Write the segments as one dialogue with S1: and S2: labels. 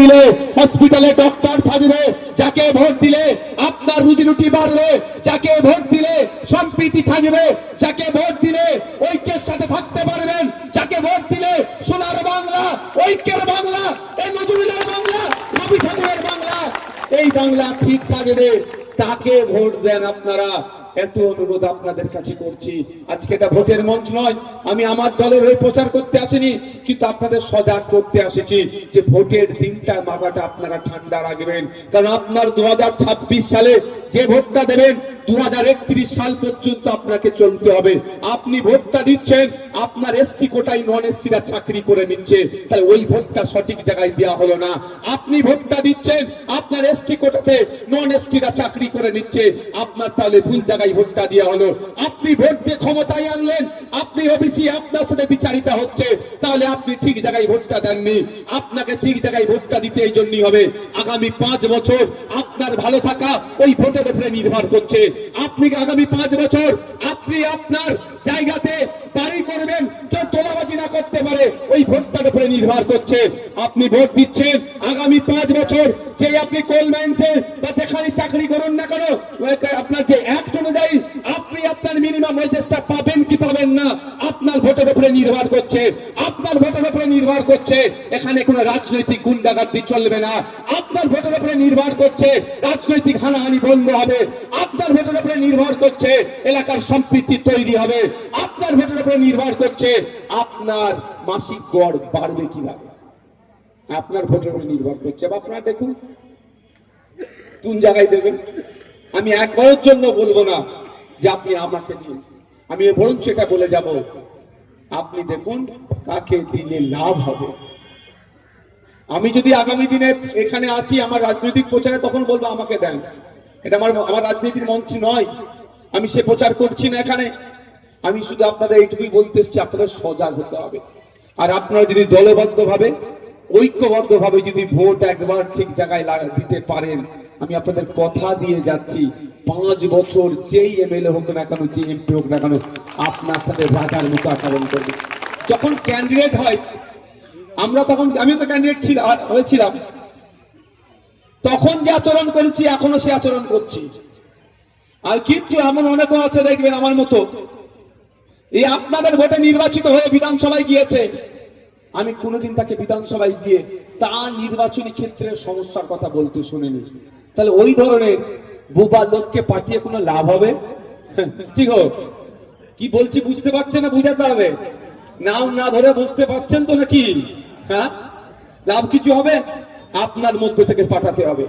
S1: দিলে হসপিটালে ডক্টর থাকবে, যাকে ভোট দিলে আপনার রুজি রুটি বাড়বে, যাকে ভোট দিলে সম্প্রীতি থাকবে, যাকে ভোট দিলে ঐক্যের সাথে থাকতে পারবেন, যাকে ভোট দিলে সোনার বাংলা, ঐক্যের বাংলা এই নজরুলের বাংলা, রবি ঠাকুরের বাংলা, এই বাংলা ঠিক থাকবে, তাকে ভোট দেন আপনারা। এত অনুরোধ আপনাদের কাছে করছি। আজকে এটা ভোটের মঞ্চ নয়, আমি আমার দলের হয়ে প্রচার করতে আসিনি, কিন্তু আপনাদের সজাগ করতে আসেছি যে ভোটের দিনটা মাথাটা আপনারা ঠান্ডা রাখবেন। কারণ আপনার দু সালে যে ভোটটা দেবেন দু সাল পর্যন্ত আপনাকে চলতে হবে। আপনি ভোটটা দিচ্ছেন, আপনার এসসি কোটাই নন এসসিরা চাকরি করে নিচ্ছে, তাই ওই ভোটটা সঠিক জায়গায় দেওয়া হলো না। আপনি ভোটটা দিচ্ছেন, আপনার এসটি কোটাতে নন এসটিরা চাকরি করে নিচ্ছে, আপনার তাহলে ভুল জায়গায় ভোটটা দেওয়া হলো। আপনি ভোট দিয়ে ক্ষমতায় আনলেন, আপনি ওবিসি আপনার সাথে বিচারিতা হচ্ছে, তাহলে আপনি ঠিক জায়গায় ভোটটা দেননি। আপনাকে ঠিক জায়গায় ভোটটা দিতে এই জন্যই হবে। আগামী পাঁচ বছর আপনার ভালো থাকা ওই ভোটের উপরে নির্ভর করছে। আপনি আগামী পাঁচ বছর, আপনি আপনার জায়গাতে বাড়ি করবেন কেউ তোলাবাজি না করতে পারে, ওই ভোটটার উপরে নির্ভর করছে। আপনি ভোট দিচ্ছেন, আগামী পাঁচ বছর যে আপনি কোল মাইন্সে বা যেখানে চাকরি করুন না কেন? আপনার যে অ্যাক্ট অনুযায়ী আপনি আপনার মিনিমাম ওয়েজেসটা পাবেন পাবেন না। আপনার ভোটের উপরে নির্ভর করছে। আপনার ভোটের উপরে নির্ভর করছে। এখানে কোনো রাজনৈতিক গুন্ডাগার্দি চলবে না। আপনার ভোটের উপরে নির্ভর করছে। রাজনৈতিক হানাহানি বন্ধ হবে। আপনার ভোটের উপরে নির্ভর করছে। এলাকার সম্প্রীতি তৈরি হবে। আপনার ভোটের উপরে নির্ভর করছে। আপনার মাসিক গড় বাড়বে কীভাবে? আপনার ভোটের উপরে নির্ভর করছে। আপনারা দেখুন। কোন জায়গায় দেবেন? আমি একবারের জন্য বলব না যে আপনি আমাকে দিন আমি বরঞ্চ এটা বলে যাব। আপনি দেখুন কাকে দিলে লাভ হবে। আমি যদি আগামী দিনে এখানে আসি, আমার রাজনৈতিক প্রচারে তখন বলব, আমাকে দেন। এটা আমার আমার রাজনীতির মঞ্চ নয়। আমি সে প্রচার করছি না এখানে। আমি শুধু আপনাদের এইটুকুই বলতে এসছি, আপনাদের সজাগ হতে হবে। আর আপনারা যদি দলবদ্ধ ভাবে ঐক্যবদ্ধ ভাবে যদি ভোট একবার ঠিক জায়গায় দিতে পারেন আমি আপনাদের কথা দিয়ে যাচ্ছি। পাঁচ বছর যেই এমএলএ হোক না কেন, যে এমপি হোক না কেন, আপনার সাথে রাজার মতো আচরণ করবে। যখন ক্যান্ডিডেট হয়, আমরা তখন আমি তো ক্যান্ডিডেট ছিলাম হয়েছিলাম। তখন যে আচরণ করেছি, এখনও সে আচরণ করছি। আর কিন্তু এমন অনেকে আছে, দেখবেন আমার মতো। এই আপনাদের ভোটে নির্বাচিত হয়ে বিধানসভায় গিয়েছে। আমি কোনোদিন তাকে বিধানসভায় গিয়ে তা নির্বাচনী ক্ষেত্রে সমস্যার কথা বলতে শুনিনি। তাহলে ওই ধরনের বোবা লোককে পাঠিয়ে কোনো লাভ হবে? ঠিক হোক কি বলছি বুঝতে পারছেন না বুঝাতে হবে? নাম না ধরে বুঝতে পারছেন তো নাকি? হ্যাঁ? লাভ কিছু হবে? আপনার মধ্য থেকে পাঠাতে হবে।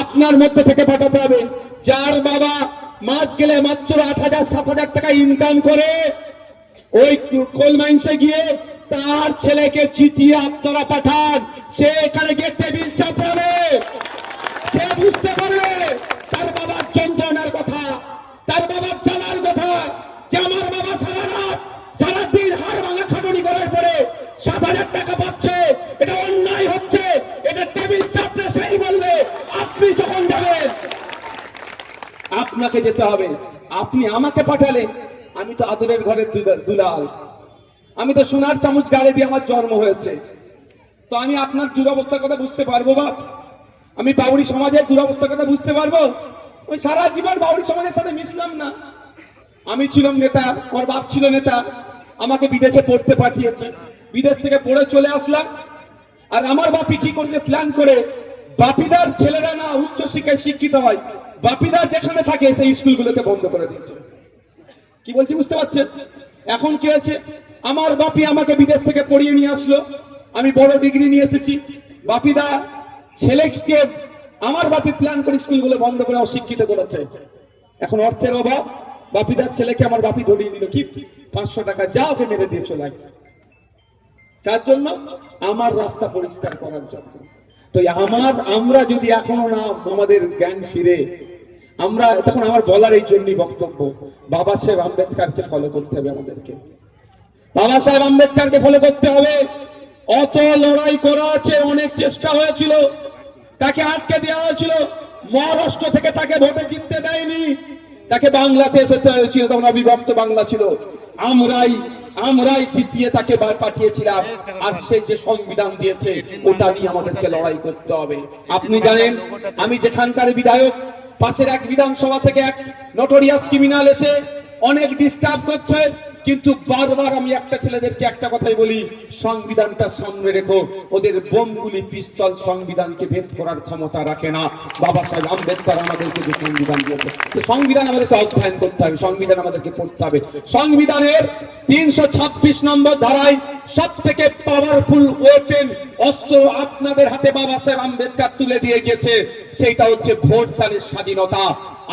S1: আপনার মধ্যে থেকে পাঠাতে হবে। যার বাবা মাস গেলে মাত্র আট হাজার, সাত হাজার টাকা ইনকাম করে, ওই কোল মাইন্সে গিয়ে তার ছেলেকে জিতিয়ে আপনারা পাঠান। সে এখানে গিয়ে টেবিল চাপড়াবে। সে বুঝতে পারবে তার বাবার যন্ত্রণার কথা, তার বাবার জ্বালার কথা, যে আমার বাবা সারা রাত সারাদিন হাড় ভাঙা খাটুনি করার পরে সাত হাজার টাকা পাচ্ছে। এটা অন্যায় হচ্ছে, এটা টেবিল চাপড়ে সেই বলবে, আপনি যখন যাবেন, আপনাকে যেতে হবে। আপনি আমাকে পাঠালেন। আমি তো আদরের ঘরের দুলা- দুলাল। আমি তো সোনার চামচ গাড়ি দিয়ে আমার জন্ম হয়েছে। তো আমি আপনার দুরবস্থার কথা বুঝতে পারব বা আমি বাউরি সমাজের দুরবস্থার কথা বুঝতে পারব? ওই সারা জীবন বাউরি সমাজের সাথে মিশলাম না। আমি ছিলাম নেতা, আমার বাপ ছিল নেতা, আমাকে বিদেশে পড়তে পাঠিয়েছে। বিদেশ থেকে পড়ে চলে আসলাম। আর আমার বাপি কি করছে প্ল্যান করে? বাপিদার ছেলেরা না উচ্চ শিক্ষায় শিক্ষিত হয়। বাপিদা যেখানে থাকে, সেই স্কুলগুলোকে বন্ধ করে দিচ্ছে। কি বলছি, বুঝতে পারছেন? এখন কি হয়েছে? আমার বাপি আমাকে বিদেশ থেকে পড়িয়ে নিয়ে আসলো। আমি বড় ডিগ্রি নিয়ে এসেছি। বাপিদা ছেলেকে আমার বাপি প্ল্যান করে স্কুলগুলো বন্ধ করে অশিক্ষিত করেছে। এখন অর্থের অভাব, বাপিদার ছেলেকে আমার বাপি ধরিয়ে দিল। কি? পাঁচশো টাকা যা ওকে মেরে দিয়ে চলে। কার জন্য আমার রাস্তা পরিষ্কার করার জন্য। তো আমার, আমরা যদি এখনও না আমাদের জ্ঞান ফিরে, আমরা তখন আমার বলার এই জন্যই বক্তব্য, বাবা সাহেব আম্বেদকারকে ফলো করতে হবে আমাদেরকে। বাবা সাহেব আম্বেদকারকে ফলো করতে হবে। অত লড়াই করা আছে, অনেক চেষ্টা হয়েছিল। তাকে আটকে দেওয়া হয়েছিল। মহারাষ্ট্র থেকে তাকে ভোটে জিততে দেয়নি। তাকে বাংলাতে এসে হয়েছিল, তখন অবিভক্ত বাংলা ছিল। আমরাই আমরাই জিতিয়ে তাকে পাঠিয়েছিলাম। আর সে যে সংবিধান দিয়েছে, ওটা নিয়ে আমাদেরকে লড়াই করতে হবে। আপনি জানেন, আমি যেখানকার বিধায়ক, পাশের এক বিধানসভা থেকে এক নটোরিয়াস ক্রিমিনাল এসে অনেক ডিস্টার্ব করছে। কিন্তু বারবার আমি একটা ছেলেদেরকে একটা কথাই বলি, সংবিধানটা সামনে রেখো। ওদের বোমগুলি, পিস্তল সংবিধানকে ভেদ করার ক্ষমতা রাখে না। বাবা সাহেব, আম্বেদকর আমাদেরকে যে সংবিধান দিয়েছে সংবিধান আমাদেরকে অধ্যয়ন করতে হবে, সংবিধান আমাদেরকে পড়তে হবে। সংবিধানের তিনশো ছাব্বিশ নম্বর ধারায় সব থেকে পাওয়ারফুল ওয়েপেন অস্ত্র আপনাদের হাতে বাবা সাহেব আম্বেদকর তুলে দিয়ে গেছে। সেইটা হচ্ছে ভোট দানের স্বাধীনতা।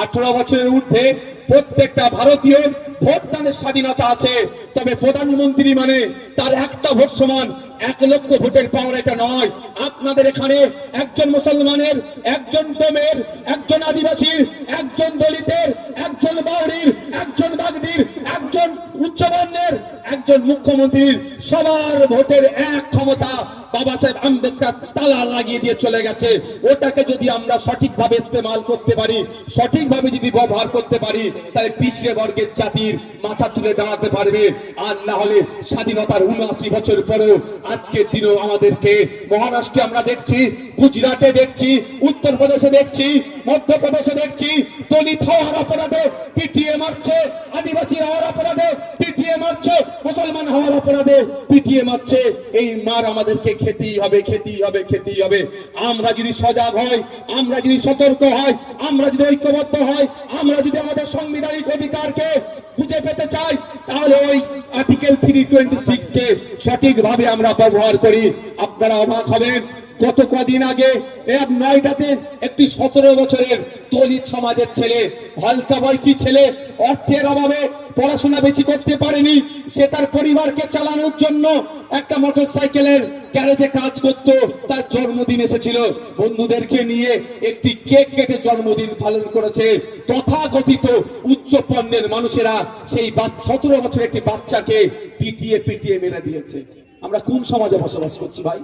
S1: আঠারো বছরের ঊর্ধ্বে প্রত্যেকটা ভারতীয় ভোটদানের স্বাধীনতা আছে। তবে প্রধানমন্ত্রী মানে তার একটা ভোট সমান এক লক্ষ ভোটের পাওয়ার এটা নয়। আপনাদের এখানে একজন মুসলমানের, একজন ডোমের একজন আদিবাসীর, একজন দলিতের, একজন বাউরির একজন বাগদির, একজন উচ্চবর্ণের একজন মুখ্যমন্ত্রীর সবার ভোটের এক ক্ষমতা বাবা সাহেব আম্বেদকর তালা লাগিয়ে দিয়ে চলে গেছে। ওটাকে যদি আমরা সঠিকভাবে ইস্তেমাল করতে পারি, সঠিকভাবে যদি ব্যবহার করতে পারি, তাহলে পিছিয়ে বর্গের জাতির মাথা তুলে দাঁড়াতে পারবে। আর না হলে স্বাধীনতার উনআশি বছর পরেও আজকের দিনেও আমাদেরকে মহারাষ্ট্রে আমরা দেখছি, গুজরাটে দেখছি, উত্তরপ্রদেশে দেখছি মধ্যপ্রদেশে দেখছি দলিত হওয়ার অপরাধে পিটিয়ে মারছে আদিবাসী হওয়ার অপরাধে পিটিয়ে মারছে, মুসলমান হওয়ার অপরাধে পিটিয়ে মারছে। এই মার আমাদেরকে খেতেই হবে খেতেই হবে খেতেই হবে। আমরা যদি সজাগ হই, আমরা যদি সতর্ক হই, আমরা যদি ঐক্যবদ্ধ হই, আমরা যদি আমাদের সাংবিধানিক অধিকারকে বুঝে পেতে চাই, তাহলে ওই আর্টিকেল থ্রি টোয়েন্টি সিক্স কে সঠিকভাবে আমরা ব্যবহার করি। আপনারা অবাক হবেন গত কদিন আগে এক নয়টাতে একটি সতেরো বছরের দলিত সমাজের ছেলে, হালকা বয়সী ছেলে, অর্থের অভাবে পড়াশোনা বেশি করতে পারেনি। সে তার পরিবারকে চালানোর জন্য একটা মোটর সাইকেলের গ্যারেজে কাজ করত। তার জন্মদিন এসেছিল। বন্ধুদেরকে নিয়ে একটি কেক কেটে জন্মদিন পালন করেছে। তথাকথিত উচ্চ পণ্যের মানুষেরা সেই সতেরো বছরের একটি বাচ্চাকে পিটিয়ে পিটিয়ে মেরে দিয়েছে। আমরা কোন সমাজে বসবাস করছি ভাই?